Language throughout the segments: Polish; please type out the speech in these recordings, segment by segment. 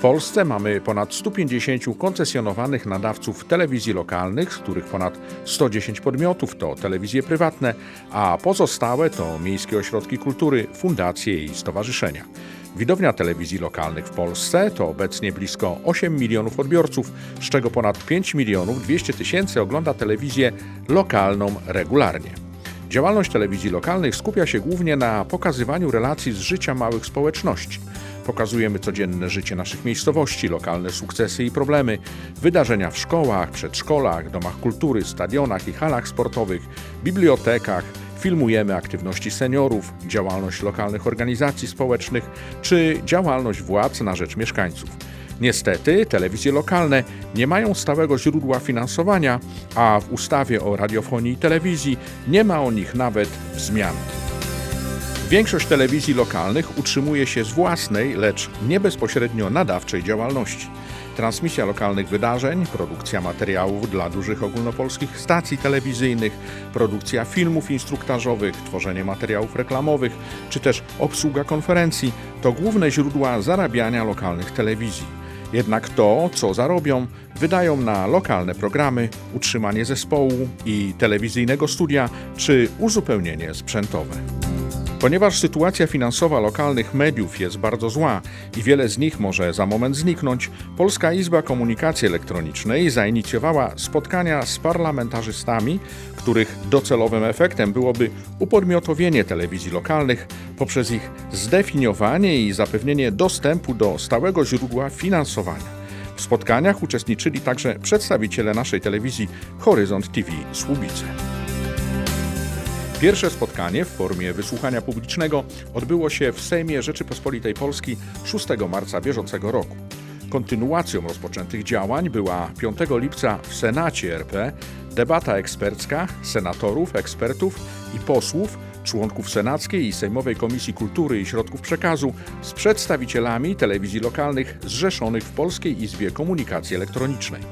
Polsce mamy ponad 150 koncesjonowanych nadawców telewizji lokalnych, z których ponad 110 podmiotów to telewizje prywatne, a pozostałe to miejskie ośrodki kultury, fundacje i stowarzyszenia. Widownia telewizji lokalnych w Polsce to obecnie blisko 8 milionów odbiorców, z czego ponad 5 milionów 200 tysięcy ogląda telewizję lokalną regularnie. Działalność telewizji lokalnych skupia się głównie na pokazywaniu relacji z życia małych społeczności. Pokazujemy codzienne życie naszych miejscowości, lokalne sukcesy i problemy, wydarzenia w szkołach, przedszkolach, domach kultury, stadionach i halach sportowych, bibliotekach, filmujemy aktywności seniorów, działalność lokalnych organizacji społecznych czy działalność władz na rzecz mieszkańców. Niestety, telewizje lokalne nie mają stałego źródła finansowania, a w ustawie o radiofonii i telewizji nie ma o nich nawet wzmianki. Większość telewizji lokalnych utrzymuje się z własnej, lecz nie bezpośrednio nadawczej działalności. Transmisja lokalnych wydarzeń, produkcja materiałów dla dużych ogólnopolskich stacji telewizyjnych, produkcja filmów instruktażowych, tworzenie materiałów reklamowych czy też obsługa konferencji to główne źródła zarabiania lokalnych telewizji. Jednak to, co zarobią, wydają na lokalne programy, utrzymanie zespołu i telewizyjnego studia czy uzupełnienie sprzętowe. Ponieważ sytuacja finansowa lokalnych mediów jest bardzo zła i wiele z nich może za moment zniknąć, Polska Izba Komunikacji Elektronicznej zainicjowała spotkania z parlamentarzystami, których docelowym efektem byłoby upodmiotowienie telewizji lokalnych poprzez ich zdefiniowanie i zapewnienie dostępu do stałego źródła finansowania. W spotkaniach uczestniczyli także przedstawiciele naszej telewizji Horyzont TV Słubice. Pierwsze spotkanie w formie wysłuchania publicznego odbyło się w Sejmie Rzeczypospolitej Polski 6 marca bieżącego roku. Kontynuacją rozpoczętych działań była 5 lipca w Senacie RP debata ekspercka senatorów, ekspertów i posłów, członków Senackiej i Sejmowej Komisji Kultury i Środków Przekazu z przedstawicielami telewizji lokalnych zrzeszonych w Polskiej Izbie Komunikacji Elektronicznej.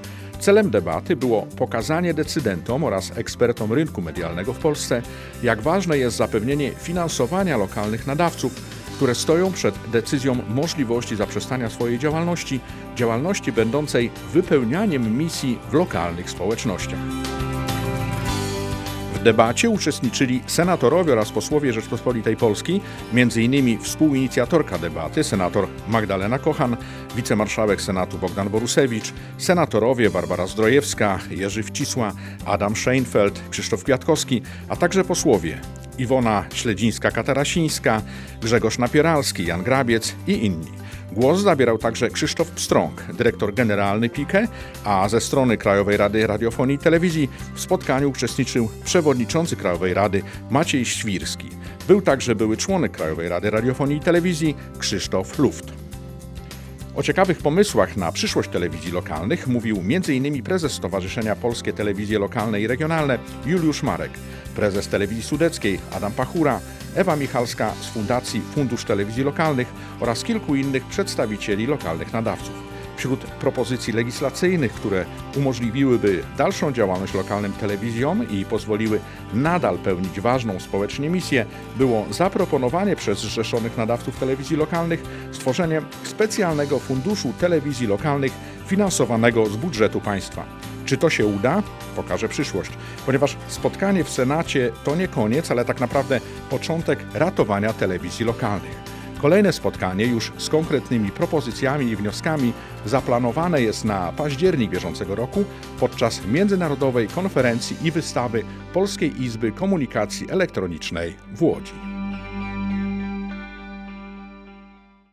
Celem debaty było pokazanie decydentom oraz ekspertom rynku medialnego w Polsce, jak ważne jest zapewnienie finansowania lokalnych nadawców, które stoją przed decyzją możliwości zaprzestania swojej działalności, działalności będącej wypełnianiem misji w lokalnych społecznościach. W debacie uczestniczyli senatorowie oraz posłowie Rzeczpospolitej Polski, m.in. współinicjatorka debaty, senator Magdalena Kochan, wicemarszałek Senatu Bogdan Borusewicz, senatorowie Barbara Zdrojewska, Jerzy Wcisła, Adam Scheinfeld, Krzysztof Kwiatkowski, a także posłowie Iwona Śledzińska-Katarasińska, Grzegorz Napieralski, Jan Grabiec i inni. Głos zabierał także Krzysztof Pstrąg, dyrektor generalny PIKE, a ze strony Krajowej Rady Radiofonii i Telewizji w spotkaniu uczestniczył przewodniczący Krajowej Rady Maciej Świrski. Był także były członek Krajowej Rady Radiofonii i Telewizji Krzysztof Luft. O ciekawych pomysłach na przyszłość telewizji lokalnych mówił m.in. prezes Stowarzyszenia Polskie Telewizje Lokalne i Regionalne Juliusz Marek, prezes Telewizji Sudeckiej Adam Pachura, Ewa Michalska z Fundacji Fundusz Telewizji Lokalnych oraz kilku innych przedstawicieli lokalnych nadawców. Wśród propozycji legislacyjnych, które umożliwiłyby dalszą działalność lokalnym telewizjom i pozwoliły nadal pełnić ważną społecznie misję, było zaproponowanie przez zrzeszonych nadawców telewizji lokalnych stworzenie specjalnego funduszu telewizji lokalnych finansowanego z budżetu państwa. Czy to się uda? Pokaże przyszłość, ponieważ spotkanie w Senacie to nie koniec, ale tak naprawdę początek ratowania telewizji lokalnych. Kolejne spotkanie już z konkretnymi propozycjami i wnioskami zaplanowane jest na październik bieżącego roku podczas Międzynarodowej Konferencji i Wystawy Polskiej Izby Komunikacji Elektronicznej w Łodzi.